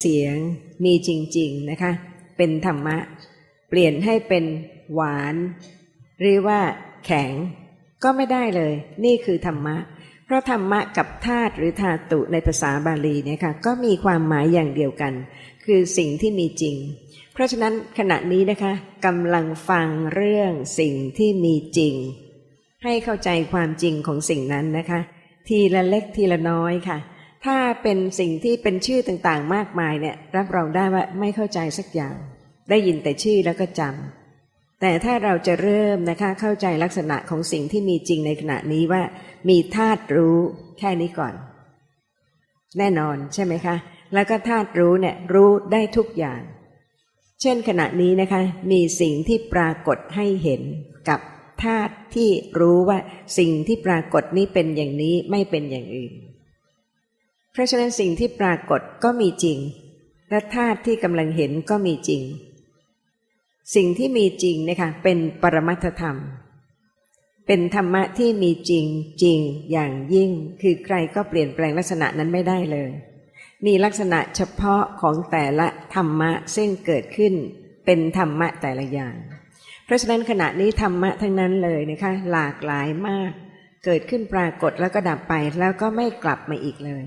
เสียงมีจริง ๆ นะคะ เป็นธรรมะ เปลี่ยนให้เป็นหวาน หรือว่าแข็ง ก็ไม่ได้เลย นี่คือธรรมะ เพราะธรรมะกับธาตุหรือธาตุในภาษาบาลีเนี่ยค่ะก็มีความหมายอย่างเดียวกัน คือสิ่งที่มีจริง เพราะฉะนั้นขณะนี้นะคะกำลังฟังเรื่องสิ่งที่มีจริง ให้เข้าใจความจริงของสิ่งนั้นนะคะ ทีละเล็กทีละน้อยค่ะ ถ้าเป็นสิ่งที่เป็นชื่อต่างๆ มากมายเนี่ย รับรองได้ว่าไม่เข้าใจสักอย่าง ได้ยินแต่ชื่อแล้วก็จำแต่ถ้าเราจะเริ่มนะคะเข้าใจลักษณะของสิ่งที่มีจริงในขณะนี้ว่า มีธาตุรู้แค่นี้ก่อน แน่นอนใช่ไหมคะ แล้วก็ธาตุรู้เนี่ยรู้ได้ทุกอย่าง เช่นขณะนี้นะคะ มีสิ่งที่ปรากฏให้เห็นกับธาตุที่รู้ว่าสิ่งที่ปรากฏนี้เป็นอย่างนี้ไม่เป็นอย่างอื่น เพราะฉะนั้นสิ่งที่ปรากฏก็มีจริง และธาตุที่กำลังเห็นก็มีจริง สิ่งที่มีจริงนะคะเป็นปรมัตธรรม เป็นธรรมะที่มีจริงจริงอย่างยิ่ง คือใครก็เปลี่ยนแปลงลักษณะนั้นไม่ได้เลย มีลักษณะเฉพาะของแต่ละธรรมะซึ่งเกิดขึ้น เป็นธรรมะแต่ละอย่าง เพราะฉะนั้นขณะนี้ธรรมะทั้งนั้นเลยนะคะหลากหลายมาก เกิดขึ้นปรากฏแล้วก็ดับไปแล้วก็ไม่กลับมาอีกเลย